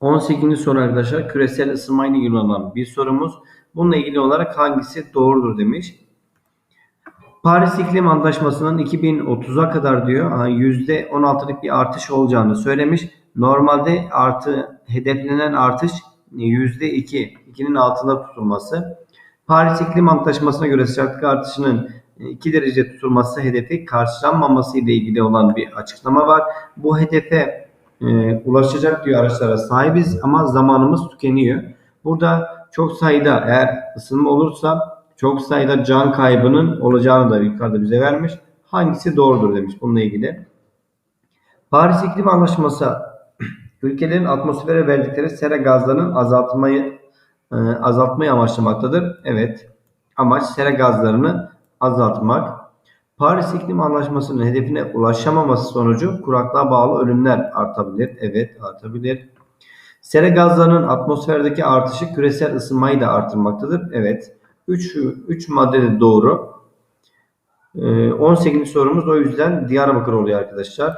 18. soru arkadaşlar küresel ısınma ile ilgili olan bir sorumuz. Bununla ilgili olarak hangisi doğrudur demiş. Paris İklim Antlaşması'nın 2030'a kadar diyor %16'lık bir artış olacağını söylemiş. Normalde artı hedeflenen artış %2, 2'nin altında tutulması. Paris İklim Antlaşması'na göre sıcaklık artışının 2 derece tutulması hedefi karşılanmaması ile ilgili olan bir açıklama var. Bu hedefe e, ulaşacak diyor araçlara sahibiz ama zamanımız tükeniyor. Burada çok sayıda eğer ısınma olursa çok sayıda can kaybının olacağını da yukarıda bize vermiş. Hangisi doğrudur demiş bununla ilgili. Paris İklim Anlaşması ülkelerin atmosfere verdikleri sera gazlarının azaltmayı e, azaltmayı amaçlamaktadır. Evet. Amaç sera gazlarını azaltmak. Paris İklim Anlaşması'nın hedefine ulaşamaması sonucu kuraklığa bağlı ölümler artabilir. Evet artabilir. Sera gazlarının atmosferdeki artışı küresel ısınmayı da artırmaktadır. Evet. 3, 3 maddede doğru. 18. Ee, sorumuz o yüzden Diyarbakır oluyor arkadaşlar.